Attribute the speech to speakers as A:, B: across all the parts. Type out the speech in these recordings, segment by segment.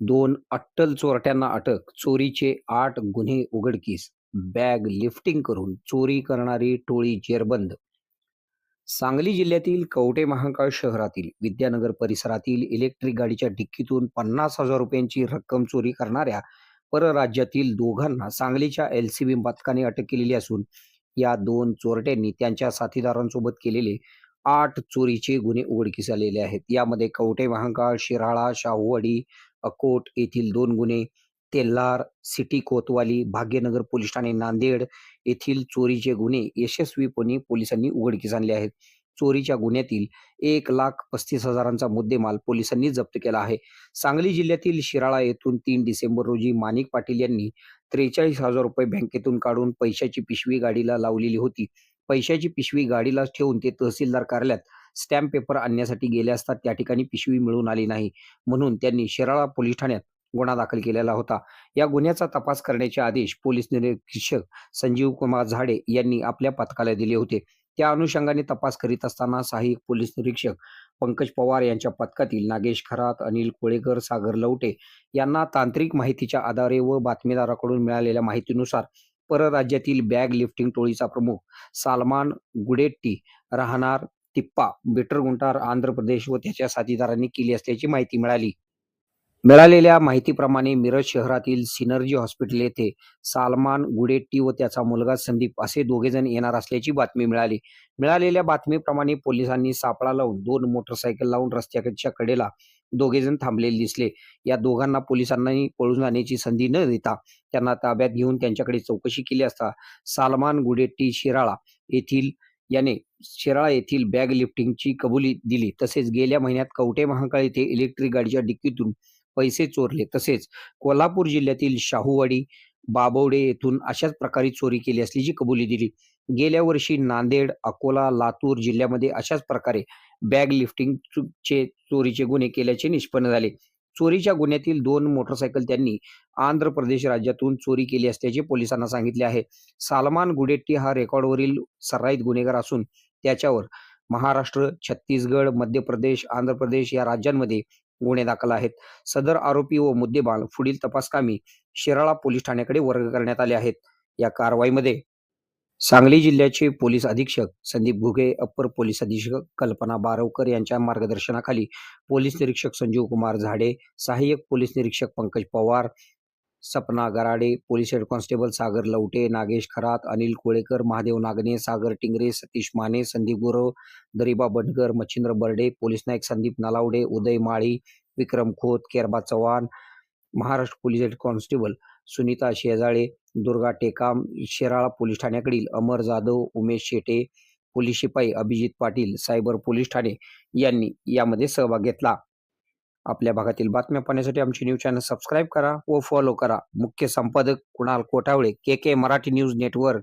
A: दोन अट्टल चोरट्यांना अटक चोरीचे आठ गुन्हे उघडकीस बॅग लिफ्टिंग करून चोरी करणारी टोळी जेरबंद. सांगली जिल्ह्यातील कवटे महाकाळ शहरातील विद्यानगर परिसरातील इलेक्ट्रिक गाडीच्या डिक्कीतून पन्नास हजार रुपयांची रक्कम चोरी करणाऱ्या परराज्यातील दोघांना सांगलीच्या एल सी बी पथकाने अटक केलेली असून या दोन चोरट्यांनी त्यांच्या साथीदारांसोबत केलेले आठ चोरीचे गुन्हे उघडकीस आलेले आहेत. यामध्ये कवटे महाकाळ शिराळा शाहूवाडी अकोट येथील दोन गुन्हे तेल्हार सिटी कोतवाली भाग्यनगर पोलीस ठाणे नांदेड येथील चोरीचे गुन्हे यशस्वीपणे पोलिसांनी उघडकीस आणले आहेत. चोरीच्या गुन्ह्यातील एक लाख पस्तीस हजारांचा मुद्देमाल पोलिसांनी जप्त केला आहे. सांगली जिल्ह्यातील शिराळा येथून तीन डिसेंबर रोजी माणिक पाटील यांनी त्रेचाळीस हजार रुपये बँकेतून काढून पैशाची पिशवी गाडीला लावलेली होती. पैशाची पिशवी गाडीला ठेवून ते तहसीलदार कार्यालयात स्टॅम्प पेपर आणण्यासाठी गेले असता त्या ठिकाणी पिशवी मिळून आली नाही. म्हणून त्यांनी शिराळा पोलीस ठाण्यात गुन्हा दाखल केलेला होता. या गुन्ह्याचा तपास करण्याचे आदेश पोलीस निरीक्षक संजीव कुमार झाडे यांनी आपल्या पथकाला दिले होते. त्या अनुषंगाने तपास करीत असताना सहाय्यक पोलीस निरीक्षक पंकज पवार यांच्या पथकातील नागेश खरात अनिल कोळेकर सागर लवटे यांना तांत्रिक माहितीच्या आधारे व बातमीदाराकडून मिळालेल्या माहितीनुसार परराज्यातील बॅग लिफ्टिंग टोळीचा प्रमुख सालमान गुडेट्टी राहणार टिप्पा बिटरगुंटार आंध्र प्रदेश व त्याच्या साथीदारांनी केली असल्याची माहिती मिळाली. मिळालेल्या माहितीप्रमाणे मिरज शहरातील सिनर्जी हॉस्पिटल येथे सालमान गुडेट्टी व त्याचा मुलगा संदीप असे दोघे जण येणार असल्याची बातमी मिळाली. मिळालेल्या बातमीप्रमाणे पोलिसांनी सापळा लावून दोन मोटरसायकल लावून रस्त्याच्या कडेला दोघे जण थांबलेले दिसले. या दोघांना पोलिसांनाही पळून जाण्याची संधी न देता त्यांना ताब्यात घेऊन त्यांच्याकडे चौकशी केली असता सालमान गुडेट्टी शिराळा येथील याने शिराळा येथील बॅग लिफ्टिंगची कबुली दिली. तसेच गेल्या महिन्यात कवठे महाकाळ येथे इलेक्ट्रिक गाडीच्या डिक्कीतून पैसे चोरले. तसेच कोल्हापूर जिल्ह्यातील शाहूवाडी बाबवडे येथून अशाच प्रकारे चोरी केली असल्याची कबुली दिली. गेल्या वर्षी नांदेड अकोला लातूर जिल्ह्यामध्ये अशाच प्रकारे बॅग लिफ्टिंग चोरीचे गुन्हे केल्याचे निष्पन्न झाले. चोरीच्या गुन्ह्यातील दोन मोटरसायकल त्यांनी आंध्र प्रदेश राज्यातून चोरी केली असल्याचे पोलिसांना सांगितले आहे. सालमान गुडेट्टी हा रेकॉर्डवरील सर्राईत गुन्हेगार असून त्याच्यावर महाराष्ट्र छत्तीसगड मध्य प्रदेश आंध्र प्रदेश या राज्यांमध्ये गुन्हे दाखल आहेत. सदर आरोपी व मुद्देमाल पुढील तपासकामी शिराळा पोलीस ठाण्याकडे वर्ग करण्यात आले आहेत. या कारवाईमध्ये सांगली जिल्ह्याचे पोलीस अधीक्षक संदीप घुगे अप्पर पोलीस अधीक्षक कल्पना बारवकर यांच्या मार्गदर्शनाखाली पोलीस निरीक्षक संजीव कुमार झाडे सहाय्यक पोलीस निरीक्षक Pankaj Pawar Sapna Garade police head constable Sagar Lavate Nagesh Kharat Anil Kolekar Mahadev Nagane Sagar Tingre Satish Mane Sandeep Gurav Dariba Badgar Machhindra Barde police Naik Sandeep Nalawade Uday Mali Vikram Khot Kerba Chavan Maharashtra police head constable Sunita Shejale Durga Tekam Shirala police ठाण्याकडील Amar Jadhav Umesh Shete police शिपाई Abhijit Patil cyber police ठाणे यांनी यामध्ये सहभाग घेतला. आपल्या भागातील बातम्या पाहण्यासाठी आमचे न्यूज चॅनल सबस्क्राईब करा व फॉलो करा. मुख्य संपादक Kunal Kothawale K K Marathi news network.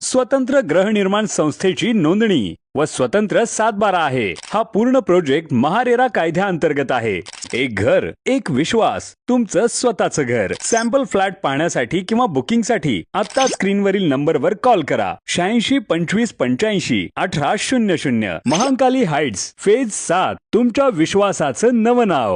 B: स्वतंत्र गृहनिर्माण संस्थेची नोंदणी व स्वतंत्र सातबारा आहे. हा पूर्ण प्रोजेक्ट महारेरा कायद्याअंतर्गत आहे. एक घर एक विश्वास तुमचं स्वतःचं घर. सॅम्पल फ्लॅट पाहण्यासाठी किंवा बुकिंगसाठी आता स्क्रीनवरील नंबरवर कॉल करा. शहाऐंशी पंचवीस पंच्याऐंशी अठरा शून्य शून्य. महाकाली हाइट्स फेज सात. तुमच्या विश्वासाचं नवं नाव.